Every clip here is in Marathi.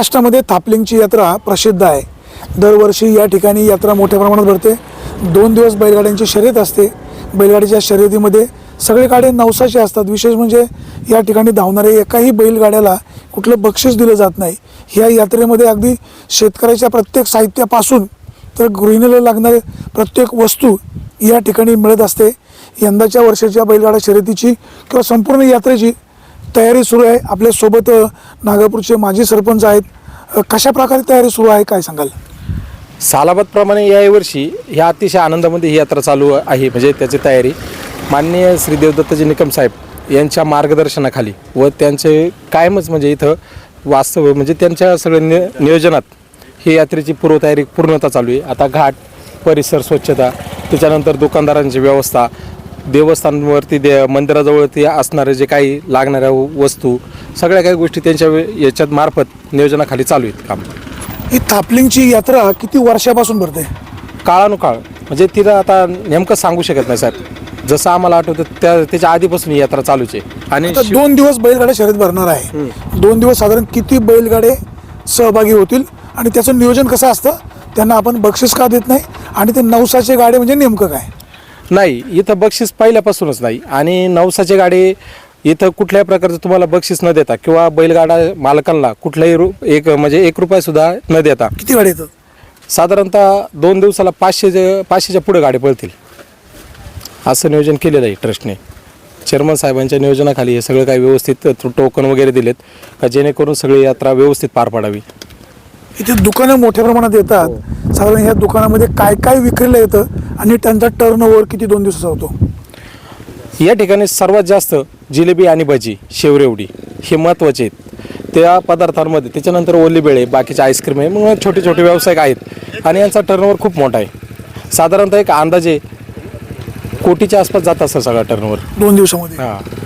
महाराष्ट्रामध्ये थापलिंगची यात्रा प्रसिद्ध आहे. दरवर्षी या ठिकाणी यात्रा मोठ्या प्रमाणात भरते. दोन दिवस बैलगाड्यांची शर्यत असते. बैलगाडीच्या शर्यतीमध्ये सगळे गाडे नवसाचे असतात. विशेष म्हणजे या ठिकाणी धावणाऱ्या एकाही बैलगाड्याला कुठलं बक्षीस दिलं जात नाही. ह्या यात्रेमध्ये अगदी शेतकऱ्याच्या प्रत्येक साहित्यापासून तर गृहिणीला लागणारे प्रत्येक वस्तू या ठिकाणी मिळत असते. यंदाच्या वर्षाच्या बैलगाडा शर्यतीची किंवा संपूर्ण यात्रेची तयारी सुरू आहे. आपल्यासोबत नागापूरचे नागपूरचे माजी सरपंच आहेत. कशा प्रकारे तयारी सुरू आहे काय सांगाल? सालाबादप्रमाणे यावर्षी ह्या अतिशय आनंदामध्ये ही यात्रा चालू आहे म्हणजे त्याची तयारी. माननीय श्री देवदत्तजी निकम साहेब यांच्या मार्गदर्शनाखाली व त्यांचे कायमच म्हणजे इथं वास्तव म्हणजे त्यांच्या सगळ्या नि नियोजनात ही यात्रेची पूर्वतयारी पूर्णता चालू आहे. आता घाट परिसर स्वच्छता त्याच्यानंतर दुकानदारांची व्यवस्था देवस्थानवरती दे मंदिराजवळती असणारे जे काही लागणाऱ्या वस्तू सगळ्या काही गोष्टी त्यांच्या याच्यात मार्फत नियोजनाखाली चालू आहेत काम. ही थापलिंगची यात्रा किती वर्षापासून भरते? काळानुकाळ. म्हणजे तिला आता नेमकं सांगू शकत नाही साहेब. जसं आम्हाला आठवतं त्या त्याच्या आधीपासून ही यात्रा चालूच आहे. आणि आता दोन दिवस बैलगाड्या शर्यत भरणार आहे. दोन दिवस साधारण किती बैलगाडे सहभागी होतील आणि त्याचं नियोजन कसं असतं त्यांना आपण बक्षीस का देत नाही आणि ते नवसाचे गाडे म्हणजे नेमकं काय? नाही इथं बक्षीस पहिल्यापासूनच नाही. आणि नवसाचे गाडी इथं कुठल्याही प्रकारचं तुम्हाला बक्षीस न देता किंवा बैलगाडा मालकांना कुठलाही रु एक म्हणजे एक रुपयासुद्धा न देता किती गाडी येतात? साधारणतः दोन दिवसाला पाचशे पाचशेच्या पुढे गाडी पळतील. असं नियोजन केलेलं आहे ट्रस्टने. चेअरमन साहेबांच्या नियोजनाखाली हे सगळं काही व्यवस्थित टोकन वगैरे दिलेत का जेणेकरून सगळी यात्रा व्यवस्थित पार पाडावी. इथे दुकानं मोठ्या प्रमाणात येतात. साधारण ह्या दुकानामध्ये काय काय विक्रीला येतं आणि त्यांचा टर्न ओव्हर किती दोन दिवसाचा होतो? या ठिकाणी सर्वात जास्त जिलेबी आणि भजी शेवरेवडी हे महत्त्वाचे आहेत. त्या पदार्थांमध्ये त्याच्यानंतर ओली बेळे बाकीचे आईस्क्रीम आहे मग छोटे छोटे व्यावसायिक आहेत आणि यांचा टर्नओव्हर खूप मोठा आहे. साधारणतः एक अंदाजे कोटीच्या आसपास जात असतं सगळा टर्नओव्हर दोन दिवसामध्ये. हां.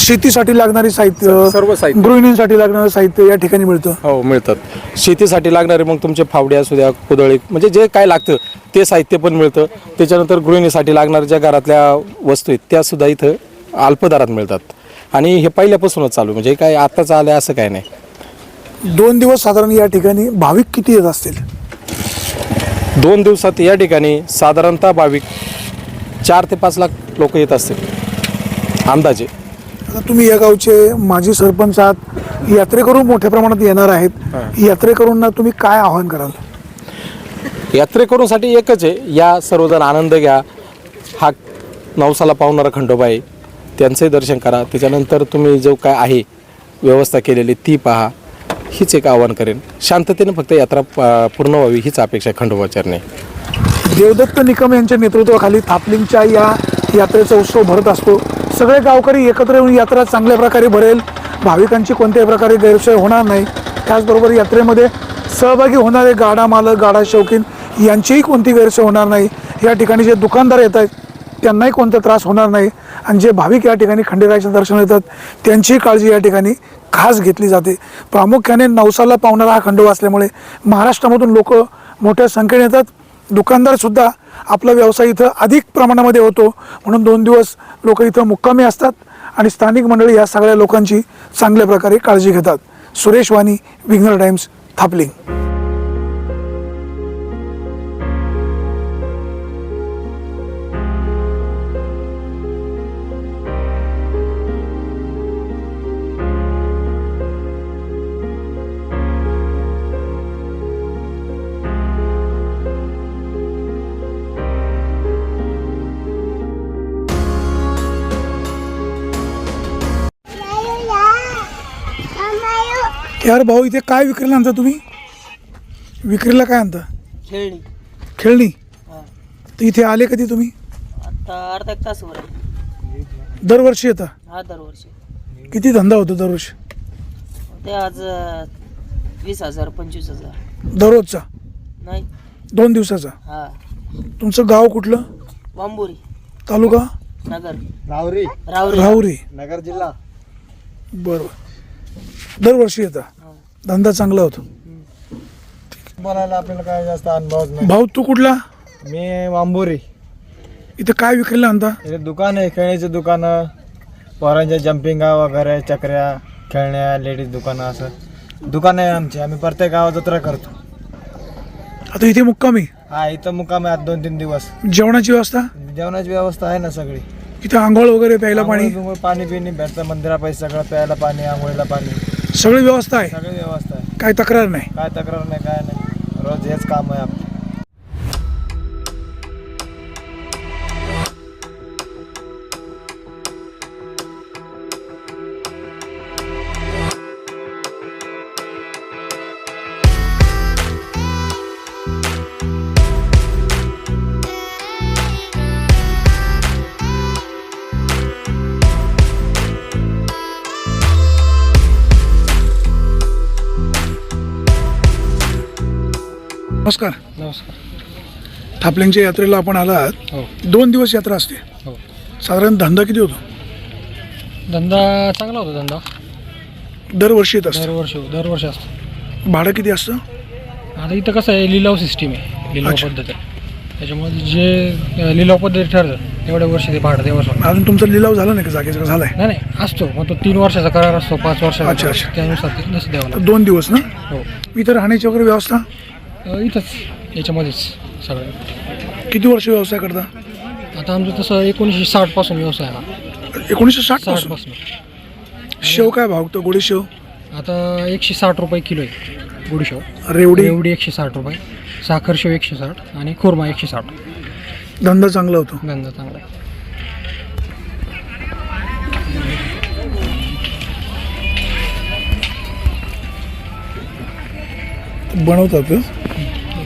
शेतीसाठी लागणारी साहित्य सर्व साहित्य. गृहिणींसाठी लागणारं साहित्य या ठिकाणी मिळतं. हो मिळतात. शेतीसाठी लागणारे मग तुमचे फावडे असू द्या कुदळी म्हणजे जे काय लागतं ते साहित्य पण मिळतं. त्याच्यानंतर गृहिणीसाठी लागणाऱ्या ज्या घरातल्या वस्तू आहेत त्यासुद्धा इथं अल्प दरात मिळतात. आणि हे पहिल्यापासूनच चालू म्हणजे काय आत्ताच आलं असं काय नाही. दोन दिवस साधारण या ठिकाणी भाविक किती येत असतील? दोन दिवसात या ठिकाणी साधारणतः भाविक चार ते पाच लाख लोक येत असतील अंदाजे. आता तुम्ही या गावचे माजी सरपंच आहात. यात्रेकरू मोठ्या प्रमाणात येणार आहेत. यात्रेकरूंना तुम्ही काय आवाहन कराल? यात्रेकरूंसाठी एकच आहे. या सर्वजण आनंद घ्या. हा नवसाला पावणारा खंडोबा आहे. त्यांचंही दर्शन करा. त्याच्यानंतर तुम्ही जो काय आहे व्यवस्था केलेली ती पहा. हीच एक आव्हान करेन. शांततेने फक्त यात्रा पूर्ण व्हावी हीच अपेक्षा आहे खंडोबाचारणे देवदत्त निकम यांच्या नेतृत्वाखाली थापलिंगच्या या यात्रेचा उत्सव भरत असतो. सगळे गावकरी एकत्र येऊन यात्रा चांगल्या प्रकारे भरेल. भाविकांची कोणत्याही प्रकारे गैरसोय होणार नाही. त्याचबरोबर यात्रेमध्ये सहभागी होणारे गाडा मालक गाडा शौकीन यांचीही कोणती गैरसोय होणार नाही. या ठिकाणी जे दुकानदार येत आहेत त्यांनाही कोणता त्रास होणार नाही. आणि जे भाविक या ठिकाणी खंडेरायाच्या दर्शन येतात त्यांचीही काळजी या ठिकाणी खास घेतली जाते. प्रामुख्याने नवसाला पावणारा हा खंडोबा असल्यामुळे महाराष्ट्रामधून लोक मोठ्या संख्येने येतात. दुकानदारसुद्धा आपला व्यवसाय इथं अधिक प्रमाणामध्ये होतो. म्हणून दोन दिवस लोक इथं मुक्कामी असतात आणि स्थानिक मंडळी या सगळ्या लोकांची चांगल्या प्रकारे काळजी घेतात. सुरेश वाणी विघ्नर टाइम्स थापलिंग. यार भाऊ इथे काय विक्रीला आणता तुम्ही? विक्रीला काय आणता? खेळणी. खेळणी? हा. तर इथे आले कधी तुम्ही? आता अर्धा एक आहे. दरवर्षी येता? हा दरवर्षी. किती धंदा होतो दरवर्षी? ते आज अं, वीस हजार पंचवीस हजार. दररोजचा? नाही. दोन दिवसाचा? हा. तुमचं गाव कुठलं? वांबोरी तालुका? नगर. रावरी. रावरी. राहुरी नगर जिल्हा. बरोबर दरवर्षी येता? हा. धंदा चांगला होतो. बोलायला आपल्याला काय जास्त अनुभवच नाही. भाऊ तू कुठला? मी वांबोरी. इथं काय विक्रीला आणता? इथे दुकान आहे खेळण्याचे दुकानं पोरांच्या जम्पिंगा वगैरे चकऱ्या खेळण्या लेडीज दुकानं असं. दुकान आहे आमचे आम्ही प्रत्येक गावात जत्रा करतो. आता इथे मुक्कामी? हा इथं मुक्काम आहे आज दोन तीन दिवस. जेवणाची व्यवस्था? जेवणाची व्यवस्था आहे ना सगळी. इथे आंघोळ वगैरे प्यायला पाणी? आंघोळ बिंघोळ, पाणी पिणी भेटतं मंदिरापाशी सगळं प्यायला पाणी आंघोळीला पाणी. सगळी व्यवस्था आहे? सगळी व्यवस्था आहे. काय तक्रार नाही? काय तक्रार नाही काय नाही. रोज हेच काम आहे आपलं. नमस्कार. नमस्कार. थापल्यांच्या यात्रेला आपण आलात. हो. दोन दिवस यात्रा असते. हो. साधारण धंदा किती होतो? धंदा चांगला होता धंदा. दरवर्षी येत असतं. दरवर्षी दरवर्षी असतो. भाडं किती असतं? आता इथं कसं आहे लिलाव सिस्टीम आहे लिलाव अच्छा. पद्धत आहे. त्याच्यामुळे जे अ, लिलाव पद्धती ठरतं तेवढ्या वर्षी ते भाडं तेव्हा सोडणार. अजून तुमचा लिलाव झाला नाही का? जागेचा झालाय? नाही नाही असतो. मग तो तीन वर्षाचा करार असतो पाच वर्षाचा अच्छा, अच्छा. त्यानुसार ते नसं द्यावं तर लागतं दोन दिवस ना? हो. इथं राहण्याची वगैरे व्यवस्था? इथंच याच्यामध्येच सगळं. किती वर्ष व्यवसाय करता? आता आमचं तसं एकोणीसशे साठपासून व्यवसाय हा. एकोणीसशे साठपासून? साठपासून शेव काय भाव तो गोडी शेव? आता एकशे साठ रुपये किलो आहे गुडशेव रेवडी? एवढी एकशे साठ रुपये साखर शेव एकशे साठ आणि खुर्मा एकशे साठ. धंदा चांगला होतो. धंदा चांगला आहे. बनवतात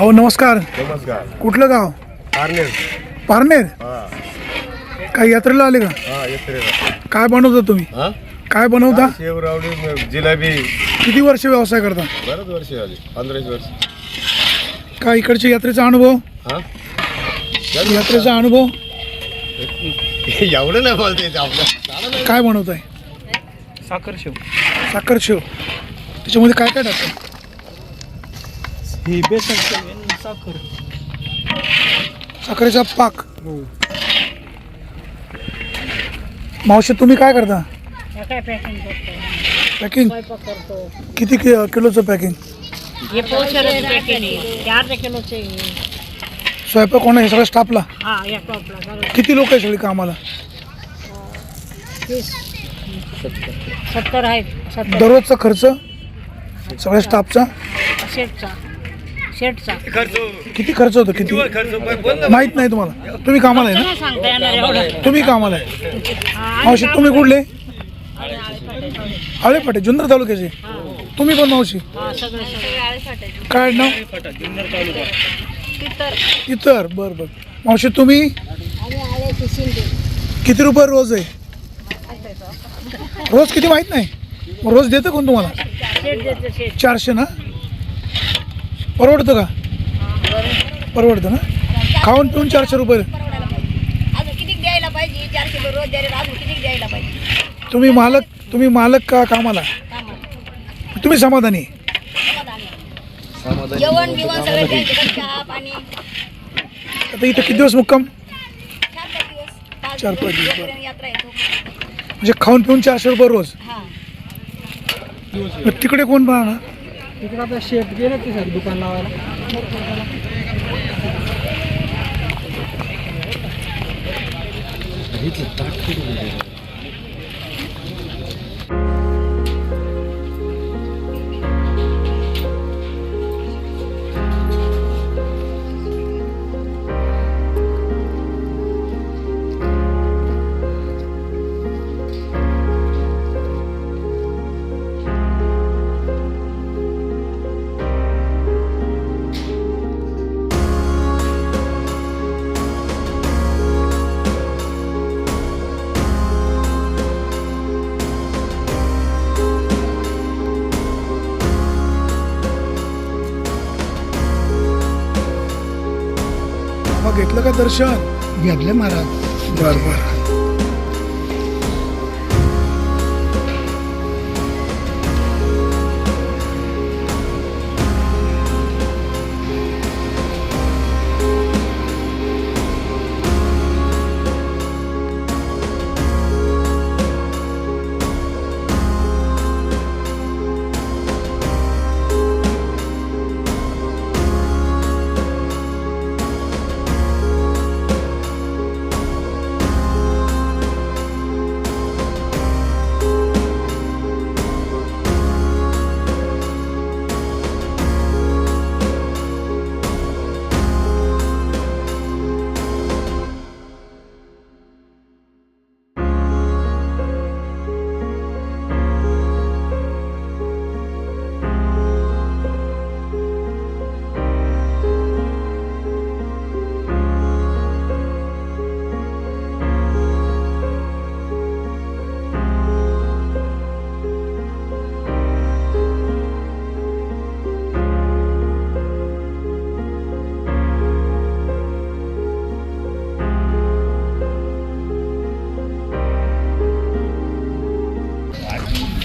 भाऊ नमस्कार. नमस्कार. कुठलं गाव? पारनेर. पारनेर? हा. काय यात्रेला आले का? हा येत्रेला. काय बनवता तुम्ही? हा? काय बनवता? शेव रावडी जिलेबी. किती वर्ष व्यवसाय करता? बरंच वर्ष आली पंधराच वर्ष. काय इकडच्या यात्रेचा अनुभव? हा? यात्रेचा अनुभव? एवढं नाही बोलते येत आपलं. काय बनवताय? साखर शेव. साखर शेव. त्याच्यामध्ये काय काय टाकतं? ही बेसन साखर. साखरेचा पाक. मावशी तुम्ही काय करता? काय पॅकिंग करतो पॅकिंग स्वयंपाक करतो. किती कि किलोचं पॅकिंग हे पोचर पॅकिंग आहे. ते अर्धा किलोचे आहे. स्वयंपाक कोणा हे सगळं स्टाफला हा या टॉपला बरोबर किती लोक आहे सगळी कामाला? तीस. सत्तर आहेत. सत्तर. दररोजचा खर्च? सगळ्या स्टाफचा शेटचा शेटचा किती खर्च होतो? किती? माहीत नाही तुम्हाला. तुम्ही कामाला आहे नाही सांगता येणार एवढं. ना तुम्ही कामाला आहे. हा, मावशी तुम्ही कुठले? आळेफाटे जुन्नर तालुक्याचे. तुम्ही पण मावशी? हा काय नाव? इतर. बर बर. मावशी तुम्ही? किती रुपये रोज आहे? रोज किती माहीत नाही. मग रोज देतं कोण तुम्हाला? चारशे ना? परवडतं का? परवडतं ना? खाऊन पिऊन चारशे रुपये. अजून किती द्यायला पाहिजे? चार किलो रोज द्यायला अजून किती द्यायला पाहिजे? तुम्ही मालक तुम्ही मालक का कामाला? तुम्ही समाधानी? जेवण बिवण सगळं द्यायचं चहा पाणी. आता इथं किती दिवस मुक्काम? चार पाच दिवस. पाच चार पाच दिवस. जोपर्यंत यात्रा येतो. म्हणजे खाऊन पिऊन चारशे रुपये रोज? हा. मग तिकडे कोण राहणार? तिकडं आता शेत गेले ते सर दुकान लावायला. ताकद दर्शन. घेतले महाराज. बर बर.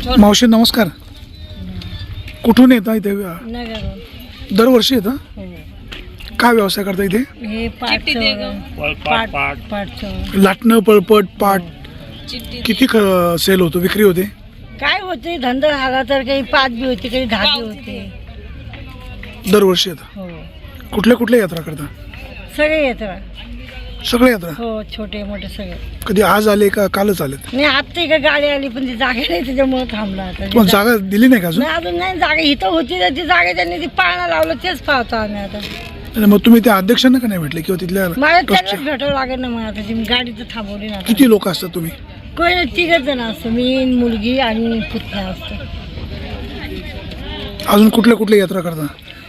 मावशी नमस्कार. कुठून येता इथे? नगर दरवर्षी येतं? काय व्यवसाय करता इथे? हे लाटणं पळपट पाट. किती ख- सेल होतो? विक्री होते? काय होते? धंदा झाला तर काही पाच बी होते काही दहा बी होते. दरवर्षी येतं. हो. कुठल्या कुठल्या यात्रा करता? सगळे येतात सगळ्या यात्रा हो छोटे मोठे सगळे. कधी आज आले का कालच आलेत? नाही आता का गाडी आली पण ती जागा नाही त्याच्यामुळे थांबला आता. पण जागा दिली नाही का अजून? नाही अजून नाही जागा इथं होती तर ती जागा त्यांनी ती पाळणं लावलं तेच पाहतो आम्ही आता. आणि मग तुम्ही त्या अध्यक्षांना का नाही भेटले किंवा तिथल्या मला भेटावं लागेल ना मग आता ती गाडी तर थांबवली ना आता. किती लोक असतात तुम्ही? कोणी नाही, तिघच जण असतो मी मुलगी आणि पुतण्या असतो. अजून कुठल्या कुठल्या यात्रा करता?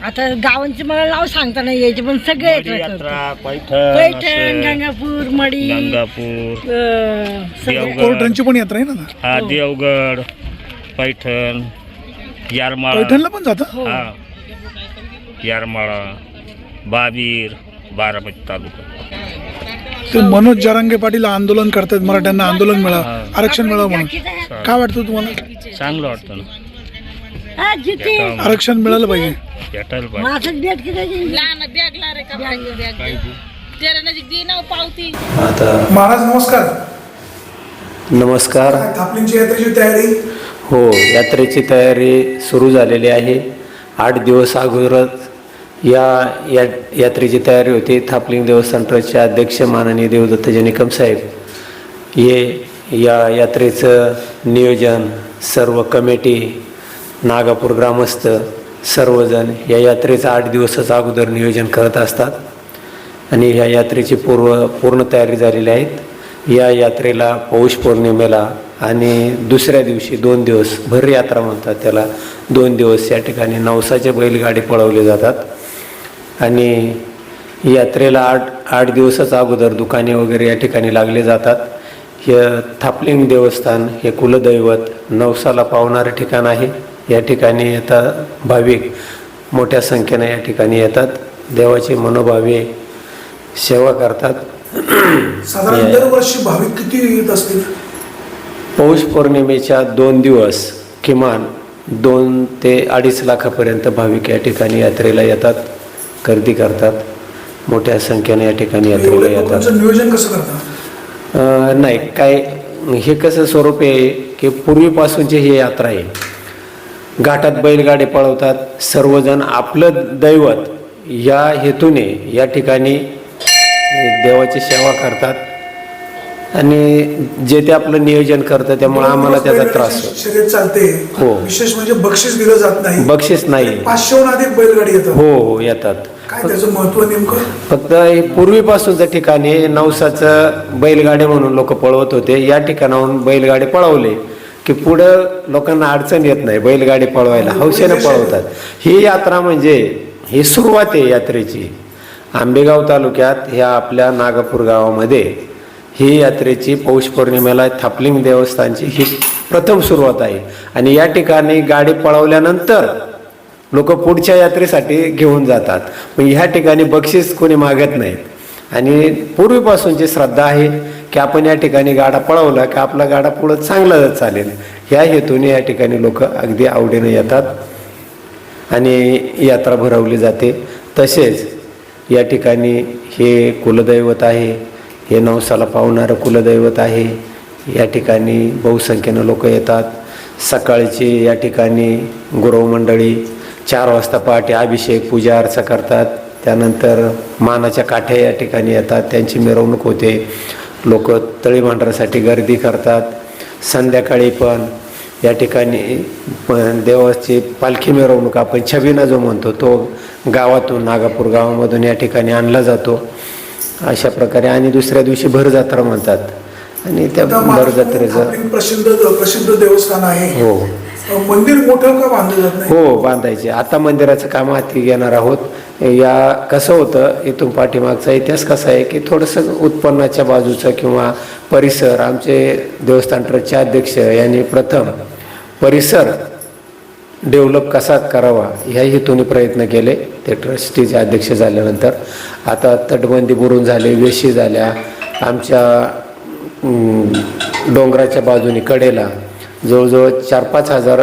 आता गावांचे मला नाव सांगता नाही यायचे पण सगळे यात्रा करतो. यात्रा पैठण पैठण असेल, गंगापूर मडी गंगापूर अं, सगळे. देवगड. कोर्टांची पण यात्रा आहे ना आता? हा देवगड पैठण यारमाळा. पैठणला पण जाता? हो. हा. यारमाळा बाबीर बारामती तालुका. ते मनोज जरांगे पाटील आंदोलन करतात मराठ्यांना आंदोलन मिळा आरक्षण मिळावं म्हणून. काय वाटतं तुम्हाला? चांगलं वाटतं ना. हा, जिथे आरक्षण मिळालं पाहिजे. भेटायला पाहिजे माझं बेट किती महाराज नमस्कार. नमस्कार. यात्रेची तयारी? हो यात्रेची तयारी सुरू झालेली आहे. आठ दिवस अगोदरच या या यात्रेची तयारी होती. थापलिंग देवस्थान ट्रस्टचे अध्यक्ष माननीय देवदत्तजी निकम साहेब हे या यात्रेचं नियोजन सर्व कमिटी नागापूर ग्रामस्थ सर्वजण या यात्रेचं आठ दिवसच अगोदर नियोजन करत असतात. आणि ह्या यात्रेची पूर्व पूर्ण तयारी झालेली आहेत. या यात्रेला पौष पौर्णिमेला आणि दुसऱ्या दिवशी दोन दिवस भर यात्रा म्हणतात त्याला. दोन दिवस या ठिकाणी नवसाचे बैलगाडी पळवले जातात. आणि यात्रेला आठ आठ दिवसच अगोदर दुकाने वगैरे या ठिकाणी लागले जातात. हे थापलिंग देवस्थान हे कुलदैवत नवसाला पावणारं ठिकाण आहे. या ठिकाणी येतात. भाविक मोठ्या संख्येने या ठिकाणी येतात. देवाचे मनोभावे सेवा करतात. साधारण दरवर्षी भाविक किती येत असतील? पौष पौर्णिमेच्या दोन दिवस किमान दोन ते अडीच लाखापर्यंत भाविक या ठिकाणी यात्रेला येतात. गर्दी करतात. मोठ्या संख्येने या ठिकाणी यात्रेला येतात. नियोजन कसं करता अं, नाही काय हे कसं स्वरूप आहे की पूर्वीपासूनची ही यात्रा आहे. घाटात बैलगाडी पळवतात. सर्वजण आपलं दैवत या हेतूने या ठिकाणी देवाची सेवा करतात. आणि जे ते आपलं नियोजन करतं त्यामुळे आम्हाला त्याचा त्रास शर्यत चालते. हो. विशेष म्हणजे बक्षीस दिलं जात नाही. बक्षीस नाही. पाचशेहून अधिक बैलगाडी येतात. हो हो येतात. काय त्याचं महत्त्व नेमकं? फक्त हे पूर्वीपासूनचं ठिकाण नवसाचं बैलगाडी म्हणून लोक पळवत होते. या ठिकाणाहून बैलगाडी पळवले. की पुढं लोकांना अडचण येत नाही बैलगाडी पळवायला हौसेनं पळवतात. ही यात्रा म्हणजे ही सुरुवात आहे यात्रेची. आंबेगाव तालुक्यात ह्या आपल्या नागापूर गावामध्ये ही यात्रेची पौष पौर्णिमेला थापलिंग देवस्थानची ही प्रथम सुरुवात आहे. आणि या ठिकाणी गाडी पळवल्यानंतर लोक पुढच्या यात्रेसाठी घेऊन जातात. मग ह्या ठिकाणी बक्षीस कोणी मागत नाहीत. आणि पूर्वीपासूनची श्रद्धा आहे की आपण या ठिकाणी गाडा पळवला की आपला गाडा पुढं चांगला चालेल. ह्या हेतूने या ठिकाणी लोक अगदी आवडीने येतात आणि यात्रा भरवली जाते. तसेच या ठिकाणी हे कुलदैवत आहे हे नवसाला पावणारं कुलदैवत आहे. या ठिकाणी बहुसंख्येनं लोक येतात. सकाळची या ठिकाणी गुरव मंडळी चार वाजता पहाटे अभिषेक पूजा अर्चा करतात. त्यानंतर मानाच्या काठ्या या ठिकाणी येतात त्यांची मिरवणूक होते. लोक तळीमांडरासाठी गर्दी करतात. संध्याकाळी पण या ठिकाणी देवाची पालखी मिरवणूक आपण छबिना जो म्हणतो तो गावातून नागापूर गावामधून या ठिकाणी आणला जातो. अशा प्रकारे आणि दुसऱ्या दिवशी भरजात्रा म्हणतात. आणि त्या महाराष्ट्रातील प्रसिद्ध प्रसिद्ध देवस्थान आहे. हो. मंदिर मोठं का बांधलं जात नाही? हो बांधायचे. आता मंदिराचं काम हाती घेणार आहोत. या कसं होतं इथून पाठीमागचा इतिहास कसा आहे की थोडंसं उत्पन्नाच्या बाजूचं किंवा परिसर आमचे देवस्थान ट्रस्टचे अध्यक्ष यांनी प्रथम परिसर डेव्हलप कसा करावा ह्या हेतूने प्रयत्न केले. ते ट्रस्टीचे अध्यक्ष झाल्यानंतर. आता तटबंदी बुरून झाले वेशी झाल्या. आमच्या डोंगराच्या बाजूने कडेला जवळजवळ चार पाच हजार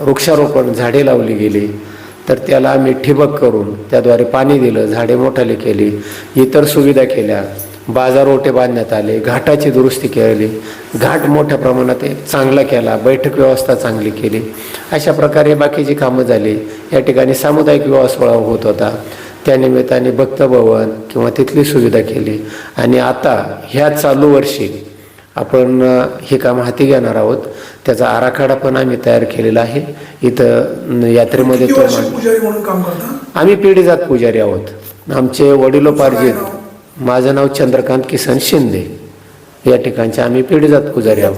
वृक्षारोपण झाडे लावली गेली. तर त्याला आम्ही ठिबक करून त्याद्वारे पाणी दिलं झाडे मोठाले केली इतर सुविधा केल्या. बाजारओटे बांधण्यात आले घाटाची दुरुस्ती केली. घाट मोठ्या प्रमाणात चांगला केला बैठक व्यवस्था चांगली केली. अशा प्रकारे बाकीची कामं झाली. या ठिकाणी सामुदायिक विवाह सोहळा होत होता. त्यानिमित्ताने भक्तभवन किंवा तिथली सुविधा केली. आणि आता ह्या चालू वर्षी आपण हे काम हाती घेणार आहोत. त्याचा आराखडा पण आम्ही तयार केलेला आहे. इथं यात्रेमध्ये तो करता? आम्ही पिढीजात पुजारी आहोत. आमचे वडिलोपार्जित माझं नाव चंद्रकांत किसन शिंदे. या ठिकाणचे आम्ही पिढीजात पुजारी आहोत.